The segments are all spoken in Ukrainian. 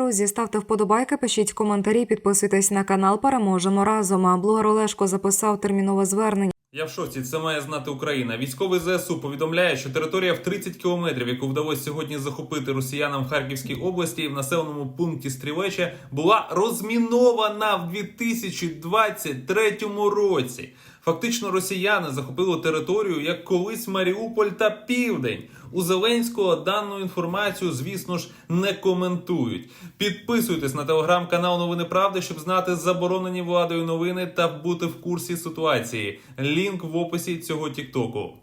Друзі, ставте вподобайки, пишіть коментарі, підписуйтесь на канал. Переможемо разом. А Блогер Олешко записав термінове звернення. Я в шоці, це має знати Україна. Військовий ЗСУ повідомляє, що територія в 30 кілометрів, яку вдалося сьогодні захопити росіянам в Харківській області в населеному пункті Стрілече, була розмінована в 2023 році. Фактично, росіяни захопили територію як колись Маріуполь та Південь. У Зеленського дану інформацію, звісно ж, не коментують. Підписуйтесь на телеграм-канал Новини Правди, щоб знати заборонені владою новини та бути в курсі ситуації. Лінк в описі цього тіктоку.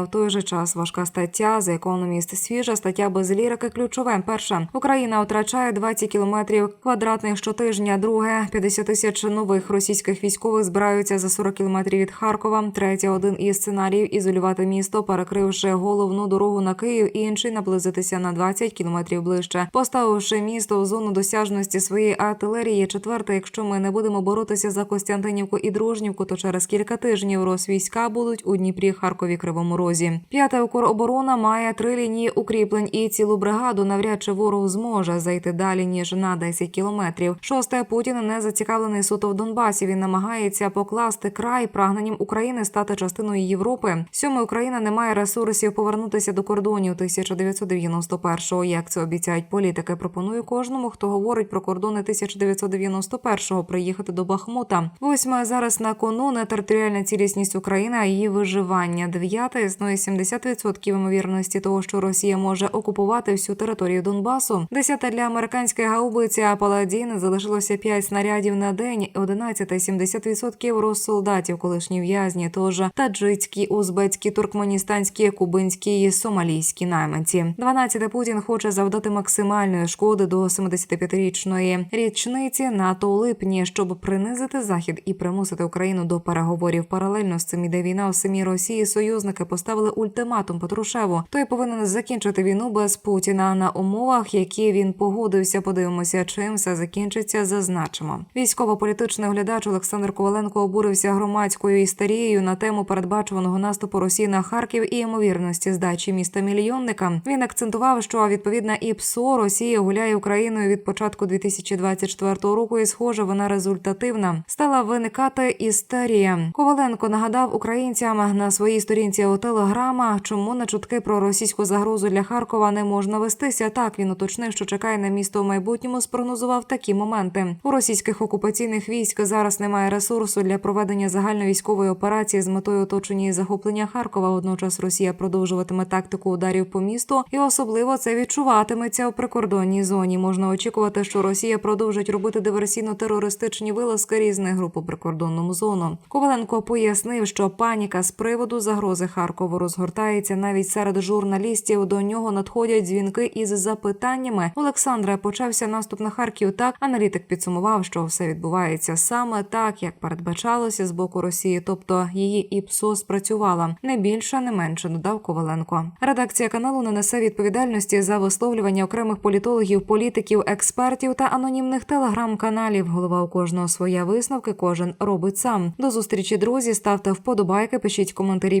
В той же час важка стаття за економіст свіжа стаття без лірики. Ключове перше Україна втрачає 20 кілометрів квадратних щотижня. Друге 50 тисяч нових російських військових збираються за 40 кілометрів від Харкова. Третє один із сценаріїв ізолювати місто, перекривши головну дорогу на Київ. Інший наблизитися на 20 кілометрів ближче, поставивши місто в зону досяжності своєї артилерії. Четверте, якщо ми не будемо боротися за Костянтинівку і Дружнівку, то через кілька тижнів росвійська будуть у Дніпрі, Харкові, Кривому Розі. П'ята Укроборона має три лінії укріплень і цілу бригаду. Навряд чи ворог зможе зайти далі ніж на 10 кілометрів. Шосте Путін не зацікавлений суто в Донбасі. Він намагається покласти край прагненням України стати частиною Європи. Сьоме Україна не має ресурсів повернутися до кордонів 1991-го, Як це обіцяють політики? Пропоную кожному, хто говорить про кордони 1991-го, приїхати до Бахмута. Восьме зараз на кону не територіальна цілісність України, а її виживання. Дев'яте існує 70% ймовірності того, що Росія може окупувати всю територію Донбасу. Десяте для американської гаубиці Паладін залишилося 5 снарядів на день. Одинадцяте 70% розсолдатів, колишні в'язні, тож таджицькі, узбецькі, туркменістанські, кубинські і сомалійські найманці. Дванадцяте Путін хоче завдати максимальної шкоди до 75-річної річниці НАТО у липні, щоб принизити захід і примусити Україну до переговорів. Паралельно з цим іде війна в самій Росії. Союзники поставили ультиматум Патрушеву. Той повинен закінчити війну без Путіна на умовах, які він погодився. Подивимося, чим все закінчиться. Зазначимо. Військово-політичний оглядач Олександр Коваленко обурився громадською істерією на тему передбачуваного наступу Росії на Харків і ймовірності здачі міста мільйонника. Він акцентував, що відповідна ІПСО Росія гуляє Україною від початку 2024 року, і схоже, вона результативна. Стала виникати істерія. Коваленко нагадав українцям на своїй сторінці телеграма, чому на чутки про російську загрозу для Харкова не можна вестися. Так він уточнив, що чекає на місто в майбутньому. Спрогнозував такі моменти. У російських окупаційних військ зараз немає ресурсу для проведення загальновійськової операції з метою оточення і захоплення Харкова. Водночас Росія продовжуватиме тактику ударів по місту, і особливо це відчуватиметься у прикордонній зоні. Можна очікувати, що Росія продовжить робити диверсійно-терористичні вилазки різних груп у прикордонному зону. Коваленко пояснив, що паніка з приводу загрози Харкову розгортається навіть серед журналістів. До нього надходять дзвінки із запитаннями. Олександра почався наступ на Харків. Так аналітик підсумував, що все відбувається саме так, як передбачалося з боку Росії, тобто її ІПСО спрацювала не більше, не менше. Додав Коваленко. Редакція каналу не несе відповідальності за висловлювання окремих політологів, політиків, експертів та анонімних телеграм-каналів. Голова у кожного своя висновки, кожен робить сам. До зустрічі, друзі. Ставте вподобайки, пишіть коментарі,